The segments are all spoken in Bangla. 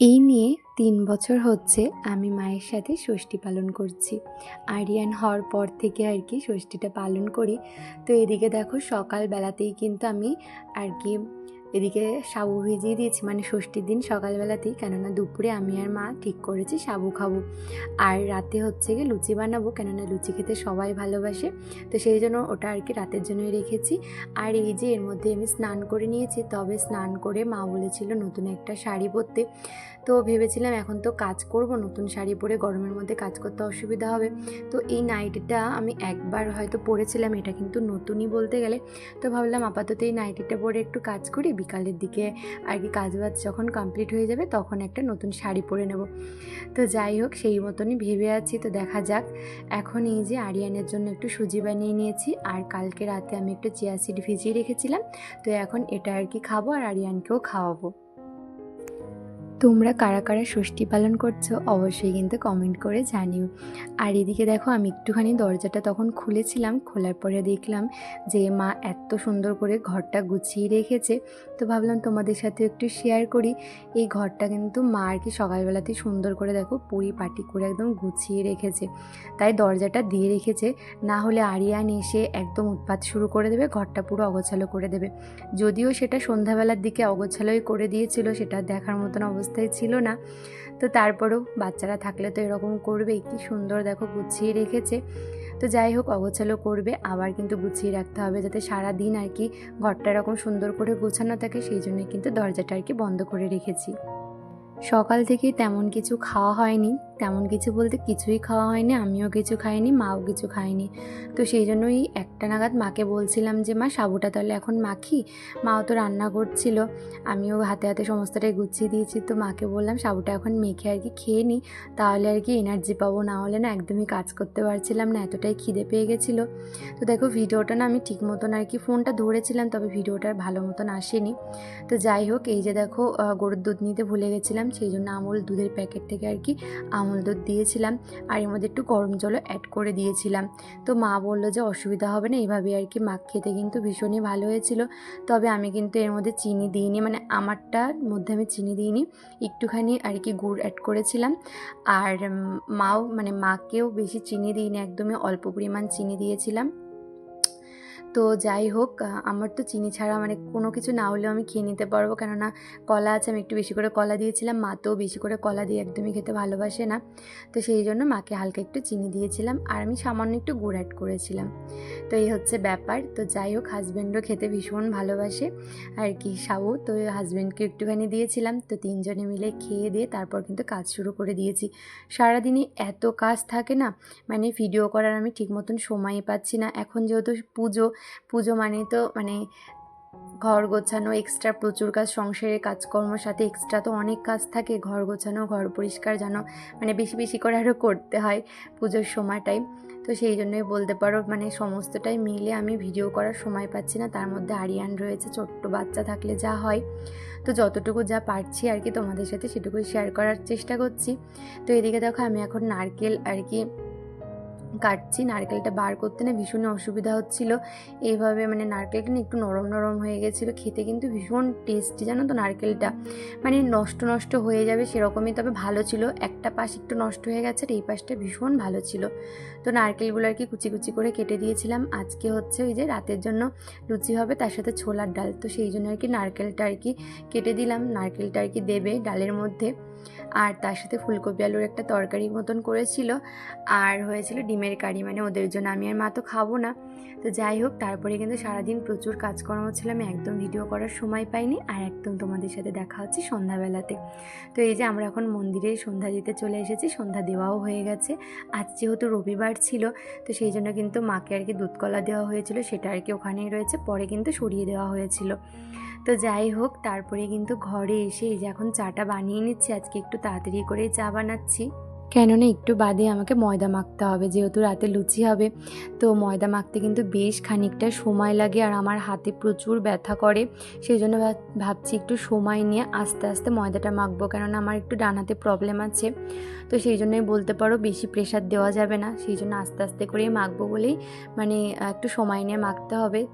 এই নিয়ে তিন বছর হচ্ছে আমি মায়ের সাথে ষষ্ঠী পালন করছি। আরিয়ান হওয়ার পর থেকে আর কি ষষ্ঠীটা পালন করি। তো এদিকে দেখো সকালবেলাতেই কিন্তু আমি আর কি এদিকে সাবু ভিজিয়ে দিয়েছি মানে ষষ্ঠীর দিন সকালবেলাতেই, কেননা দুপুরে আমি আর মা ঠিক করেছি সাবু খাব। আর রাতে হচ্ছে গিয়ে লুচি বানাবো, কেননা লুচি খেতে সবাই ভালোবাসে, তো সেই জন্য ওটা আর কি রাতের জন্যই রেখেছি। আর এই যে এর মধ্যে আমি স্নান করে নিয়েছি, তবে স্নান করে মা বলেছিল নতুন একটা শাড়ি পরতে। তো ভেবেছিলাম এখন তো কাজ করব, নতুন শাড়ি পরে গরমের মধ্যে কাজ করতে অসুবিধা হবে। তো এই নাইটিটা আমি একবার হয়তো পরেছিলাম, এটা কিন্তু নতুনই বলতে গেলে। তো ভাবলাম আপাতত এই নাইটিটা পরে একটু কাজ করি বিকালের দিকে আর কি কাজ বাজ যখন কমপ্লিট হয়ে যাবে তখন একটা নতুন শাড়ি পরে নেব। তো যাই হোক, সেই মতনই ভেবে আছি। তো দেখা যাক, এখন এই যে আরিয়ানের জন্য একটু সুজি বানিয়ে নিয়েছি আর কালকে রাতে আমি একটু চিয়া সিড ভিজিয়ে রেখেছিলাম। তো এখন এটা আর কি খাব আর আরিয়ানকেও খাওয়াবো। তোমরা কারা কারা ষষ্ঠী পালন করছ, অবশ্যই কিন্তু কমেন্ট করে জানিও। আর এদিকে দেখো, আমি একটুখানি দরজাটা তখন খুলেছিলাম, খোলার পরে দেখলাম যে মা এত সুন্দর করে ঘরটা গুছিয়ে রেখেছে। তো ভাবলাম তোমাদের সাথে একটু শেয়ার করি। এই ঘরটা কিন্তু মা আর কি সকালবেলাতেই সুন্দর করে দেখো পুরি পাটি করে একদম গুছিয়ে রেখেছে। তাই দরজাটা দিয়ে রেখেছে, না হলে আরিয়ান এসে একদম উৎপাত শুরু করে দেবে, ঘরটা পুরো অগোছালো করে দেবে। যদিও সেটা সন্ধ্যাবেলার দিকে অগোছালোই করে দিয়েছিল, সেটা দেখার মতন অবস্থায় ছিল না। তো তারপরেও বাচ্চারা থাকলে তো এরকম করবেই। কি সুন্দর দেখো গুছিয়ে রেখেছে। তো যাই হোক, অগোছালো করবে, আবার কিন্তু গুছিয়ে রাখতে হবে যাতে সারা দিন আর কি ঘরটা এরকম সুন্দর করে গোছানো থাকে, সেই জন্য কিন্তু দরজাটা আর কি বন্ধ করে রেখেছি। সকাল থেকে তেমন কিছু খাওয়া হয়নি। তেমন কিছু বলতে কিছুই খাওয়া হয়নি, আমিও কিছু খাইনি, মাও কিছু খায়নি তো সেই জন্যই একটা নাগাদ মাকে বলছিলাম যে, মা, সাবুটা তাহলে এখন মাখি। মাও তো রান্না করছিল, আমিও হাতে হাতে সমস্তটাই গুছিয়ে দিয়েছি। তো মাকে বললাম, সাবুটা এখন মেখে আর কি খেয়ে নিই তাহলে আর কি এনার্জি পাবো, না হলে না একদমই কাজ করতে পারছিলাম না, এতটাই খিদে পেয়ে গেছিল। তো দেখো, ভিডিওটা না আমি ঠিক মতন আর কি ফোনটা ধরেছিলাম, তবে ভিডিওটা ভালো মতন আসেনি। তো যাই হোক, এই যে দেখো গরুর দুধ নিতে ভুলে গেছিলাম, সেই জন্য আমুল দুধের প্যাকেট থেকে আর কি আমুল দুধ দিয়েছিলাম আর এর মধ্যে একটু গরম জলও অ্যাড করে দিয়েছিলাম। তো মা বলল যে অসুবিধা হবে না এইভাবে আর কি। মাখ খেতে কিন্তু ভীষণই ভালো হয়েছিল। তবে আমি কিন্তু এর মধ্যে চিনি দিইনি মানে আমারটার মধ্যে আমি চিনি দিইনি, একটুখানি আর কি গুড় অ্যাড করেছিলাম। আর মাও মানে মাকেও বেশি চিনি দিইনি, একদমই অল্প পরিমাণ চিনি দিয়েছিলাম। তো যাই হোক আমার তো চিনি ছাড়া মানে কোনো কিছু না হলেও আমি খেয়ে নিতে পারব। কেননা কলা আছে, আমি একটু বেশি করে কলা দিয়েছিলাম। মা তো বেশি করে কলা দিয়ে একদমই খেতে ভালোবাসে না। তো সেই জন্য মাকে হালকা একটু চিনি দিয়েছিলাম আর আমি সামান্য একটু গুড় অ্যাড করেছিলাম। তো এই হচ্ছে ব্যাপার। তো যাই হোক হাজব্যান্ডও খেতে ভীষণ ভালোবাসে। আর কি সাবু? তো হাজব্যান্ডকে একটুখানি দিয়েছিলাম। তো তিনজনে মিলে খেয়ে দিয়ে তারপর কিন্তু কাজ শুরু করে দিয়েছি। সারাদিনই এত কাজ থাকে না মানে ভিডিও করার আমি ঠিক মতন সময়ই পাচ্ছি না। এখন যেহেতু পুজো পুজো মানে তো মানে ঘর গোছানো এক্সট্রা প্রচুর কাজ সংসারের কাজকর্মের সাথে এক্সট্রা তো অনেক কাজ থাকে, ঘর গোছানো, ঘর পরিষ্কার যেন মানে বেশি বেশি করে আরও করতে হয় পুজোর সময়টাই। তো সেই জন্যই বলতে পারো মানে সমস্তটাই মিলে আমি ভিডিও করার সময় পাচ্ছি না, তার মধ্যে আরিয়ান রয়েছে, ছোট্ট বাচ্চা থাকলে যা হয়। তো যতটুকু যা পারছি আর কি তোমাদের সাথে সেটুকুই শেয়ার করার চেষ্টা করছি। তো এদিকে দেখো, আমি এখন নারকেল আর কি কাটছি, নারকেলটা বার করতে না ভীষণই অসুবিধা হচ্ছিল। এইভাবে মানে নারকেলটা না একটু নরম নরম হয়ে গেছিল, খেতে কিন্তু ভীষণ টেস্টি, জানো তো নারকেলটা। মানে নষ্ট নষ্ট হয়ে যাবে সেরকমই, তবে ভালো ছিল। একটা পাশ একটু নষ্ট হয়ে গেছে আর এই পাশটা ভীষণ ভালো ছিল। তো নারকেলগুলো আর কি কুচি কুচি করে কেটে দিয়েছিলাম। আজকে হচ্ছে ওই যে রাতের জন্য লুচি হবে, তার সাথে ছোলার ডাল। তো সেই জন্য আর কি নারকেলটা আর কি কেটে দিলাম। নারকেলটা আর কি দেবে ডালের মধ্যে। আর তার সাথে ফুলকপি আলুর একটা তরকারি মতন করেছিল। আর হয়েছিল ডিমের কারি মানে ওদের জন্য আমি আর মা তো খাব না। তো যাই হোক, তারপরে কিন্তু সারাদিন প্রচুর কাজকর্ম ছিল। আমি একদম ভিডিও করার সময় পাইনি আর একদম তোমাদের সাথে দেখা হচ্ছে সন্ধ্যাবেলাতে। তো এই যে আমরা এখন মন্দিরে সন্ধ্যা দিতে চলে এসেছি, সন্ধ্যা দেওয়াও হয়ে গেছে। আজ যেহেতু রবিবার ছিল, তো সেই জন্য কিন্তু মাকে আর কি দুধকলা দেওয়া হয়েছিল, সেটা আর কি ওখানেই রয়েছে। পরে কিন্তু সরিয়ে দেওয়া হয়েছিল। তো যাই হোক, তারপরে কিন্তু ঘরে এসে এই যে এখন চাটা বানিয়ে নিচ্ছি, আজকে একটু তাড়াতাড়ি করে চা বানাচ্ছি। কেননা একটু বাদে আমাকে ময়দা মাখতে হবে, যেহেতু রাতে লুচি হবে। তো ময়দা মাখতে কিন্তু বেশ খানিকটা সময় লাগে আর আমার হাতে প্রচুর ব্যথা করে। সেই জন্য ভাব- ভাবছি একটু সময় নিয়ে আস্তে আস্তে ময়দাটা মাখবো, কেননা আমার একটু ডান হাতে প্রবলেম আছে। তো সেই জন্যই বলতে পারো বেশি প্রেশার দেওয়া যাবে না সেই জন্য আস্তে আস্তে করেই মাখবো বলেই মানে একটু সময় নিয়ে মাখতে হবে।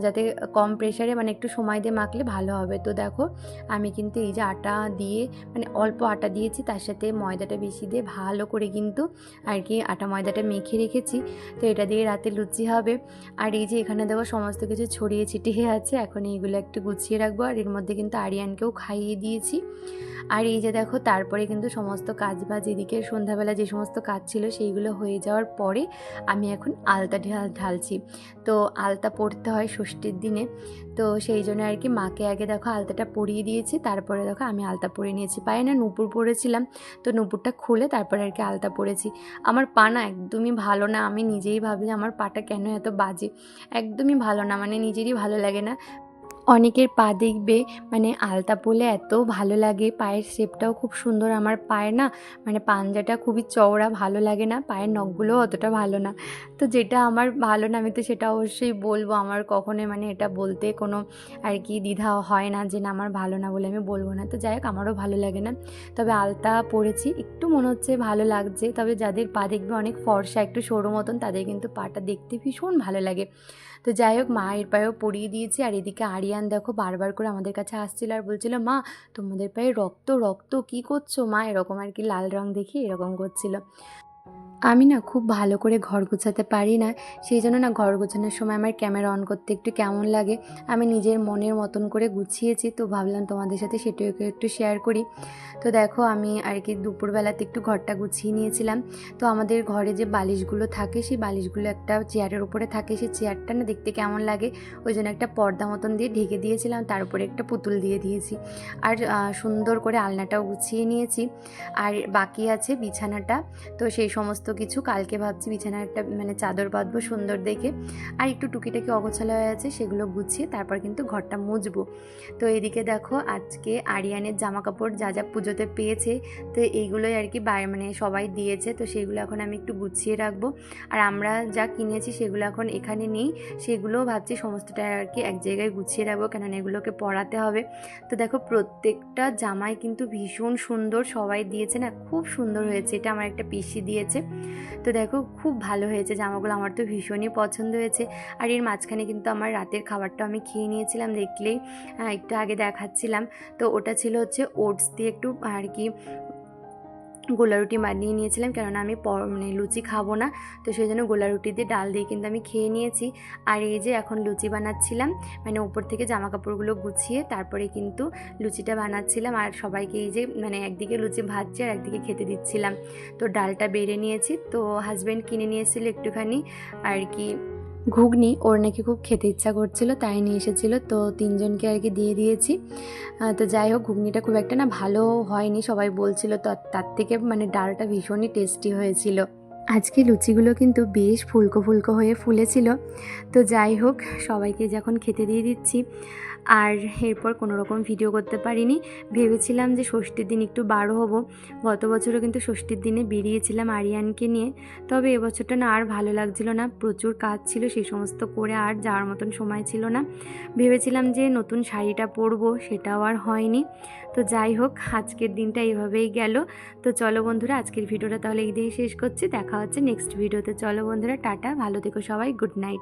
যাতে কম প্রেশারে মানে একটু সময় দিয়ে মাখলে ভালো হবে। তো দেখো, আমি কিন্তু এই যে আটা দিয়ে মানে অল্প আটা দিয়েছি, তার সাথে ময়দাটা বেশি দিয়ে ভালো করে কিন্তু আর কি আটা ময়দাটা মেখে রেখেছি। তো এটা দিয়ে রাতে লুচি হবে। আর এই যে এখানে দেখো সমস্ত কিছু ছড়িয়ে ছিটিয়ে আছে, এখন এইগুলো একটু গুছিয়ে রাখব। আর এর মধ্যে কিন্তু আরিয়ানকেও খাইয়ে দিয়েছি। আর এই যে দেখো, তারপরে কিন্তু সমস্ত কাজ বা যেদিকে সন্ধ্যাবেলা যে সমস্ত কাজ ছিল সেইগুলো হয়ে যাওয়ার পরে আমি এখন আলতা ঢাল ঢালছি। তো আলতা পড়তে হয় ষষ্ঠীর দিনে। তো সেই জন্য আর কি মাকে আগে দেখো আলতাটা পরিয়ে দিয়েছি, তারপরে দেখো আমি আলতা পরিয়ে নিয়েছি। পায়ে না নুপুর পরেছিলাম, তো নুপুরটা খুলে তারপরে আর কি আলতা পরেছি। আমার পা না একদমই ভালো না, আমি নিজেই ভাবি আমার পাটা কেন এত বাজে? একদমই ভালো না মানে নিজেরই ভালো লাগে না। অনেকের পা দেখবে মানে আলতা পরলে এত ভালো লাগে, পায়ের শেপটাও খুব সুন্দর, আমার পায়ে না মানে পাঞ্জাটা খুবই চওড়া, ভালো লাগে না, পায়ের নখগুলোও অতটা ভালো না। তো যেটা আমার ভালো না, আমি তো সেটা অবশ্যই বলব, আমার কখনোই মানে এটা বলতে কোনো আর কি দ্বিধা হয় না যে না, আমার ভালো না বলে আমি বলব না। তো যাই হোক, আমারও ভালো লাগে না। তবে আলতা পরেছি, একটু মনে হচ্ছে ভালো লাগছে, তবে যাদের পা দেখবে অনেক ফর্সা, একটু সরু মতন, তাদের কিন্তু পাটা দেখতে ভীষণ ভালো লাগে। তো যাই হোক মায়ের পায়েও পরিয়ে দিয়েছি। আর এদিকে আরিয়ান দেখো বারবার করে আমাদের কাছে আসছিল আর বলছিল, মা, তোমাদের পায়ে রক্ত রক্ত, কি করছ মা? এরকম আর কি লাল রং দেখি এরকম করছিল। আমি না খুব ভালো করে ঘর গোছাতে পারি না, সেই জন্য না ঘর গোছানোর সময় আমার ক্যামেরা অন করতে একটু কেমন লাগে, আমি নিজের মনের মতন করে গুছিয়েছি, তো ভাবলাম তোমাদের সাথে সেটাকে একটু শেয়ার করি। তো দেখো আমি আর কি দুপুরবেলাতে একটু ঘরটা গুছিয়ে নিয়েছিলাম, তো আমাদের ঘরে যে বালিশগুলো থাকে, সেই বালিশগুলো একটা চেয়ারের উপরে থাকে, সেই চেয়ারটা না দেখতে কেমন লাগে, ওই জন্য একটা পর্দা মতন দিয়ে ঢেকে দিয়েছিলাম, তার উপরে একটা পুতুল দিয়ে দিয়েছি। আর সুন্দর করে আলনাটাও গুছিয়ে নিয়েছি, আর বাকি আছে বিছানাটা, তো সেই সমস্ত কিছু, কালকে ভাবছি বিছানার একটা মানে চাদর বাঁধবো সুন্দর দেখে। আর একটু টুকিটাকি অগোছালো হয়ে আছে, সেগুলো গুছিয়ে তারপর কিন্তু ঘরটা মুছবো। তো এদিকে দেখো, আজকে আরিয়ানের জামা কাপড় যা যা পুজোতে পেয়েছে, তো এইগুলোই আর কি মানে সবাই দিয়েছে, তো সেগুলো এখন আমি একটু গুছিয়ে রাখব। আর আমরা যা কিনেছি সেগুলো এখন এখানে নেই, সেগুলোও ভাবছি সমস্তটা আর কি এক জায়গায় গুছিয়ে রাখব, কেননা এগুলোকে পরাতে হবে। তো দেখো, প্রত্যেকটা জামাই কিন্তু ভীষণ সুন্দর, সবাই দিয়েছে না, খুব সুন্দর হয়েছে, এটা আমার একটা পিসি দিয়েছে। তো দেখো, খুব ভালো হয়েছে জামাগুলো। আমার তো ভীষণই পছন্দ হয়েছে। আর এর মাঝখানে কিন্তু আমার রাতের খাবারটা আমি খেয়ে নিয়েছিলাম দেখলেই একটু আগে দেখাচ্ছিলাম। তো ওটা ছিল হচ্ছে ওটস দিয়ে একটু আর কি গোলা রুটি বানিয়ে নিয়েছিলাম, কেননা আমি মানে লুচি খাব না, তো সেই জন্য গোলা রুটি দিয়ে ডাল দিয়ে কিন্তু আমি খেয়ে নিয়েছি। আর এই যে এখন লুচি বানাচ্ছিলাম মানে উপর থেকে জামা কাপড়গুলো গুছিয়ে তারপরে কিন্তু লুচিটা বানাচ্ছিলাম। আর সবাইকে এই যে মানে একদিকে লুচি ভাজছি আর একদিকে খেতে দিচ্ছিলাম। তো ডালটা বেড়ে নিয়েছি, তো হাজব্যান্ড কিনে নিয়েছিল একটুখানি, আর কি ঘুগনি, ওর নাকি খুব খেতে ইচ্ছা করছিল, তাই নিয়ে এসেছিল। তো তিনজনকে আর কি দিয়ে দিয়েছি। তো যাই হোক, ঘুগনিটা খুব একটা না ভালো হয়নি, সবাই বলছিল তো, তার থেকে মানে ডালটা ভীষণই টেস্টি হয়েছিল। আজকে লুচিগুলো কিন্তু বেশ ফুলকো ফুলকো হয়ে ফুলেছিল। তো যাই হোক, সবাইকে যখন খেতে দিয়ে দিচ্ছি। আর এরপর কোনো রকম ভিডিও করতে পারিনি। ভেবেছিলাম যে ষষ্ঠীর দিন একটু বারো হব। গত বছরও কিন্তু ষষ্ঠীর দিনে বেরিয়েছিলাম আরিয়ানকে নিয়ে। তবে এবছরটা না আর ভালো লাগছিল না। প্রচুর কাজ ছিল সেই সমস্ত করে আর যাওয়ার মতন সময় ছিল না। ভেবেছিলাম যে নতুন শাড়িটা পরবো, সেটাও আর হয়নি। তো যাই হোক, আজকের দিনটা এইভাবেই গেল। তো চলো বন্ধুরা, আজকের ভিডিওটা তাহলে এই দিয়েই শেষ করছি। দেখা হচ্ছে নেক্সট ভিডিওতে চলো বন্ধুরা, টাটা। ভালো থেকো সবাই। Good night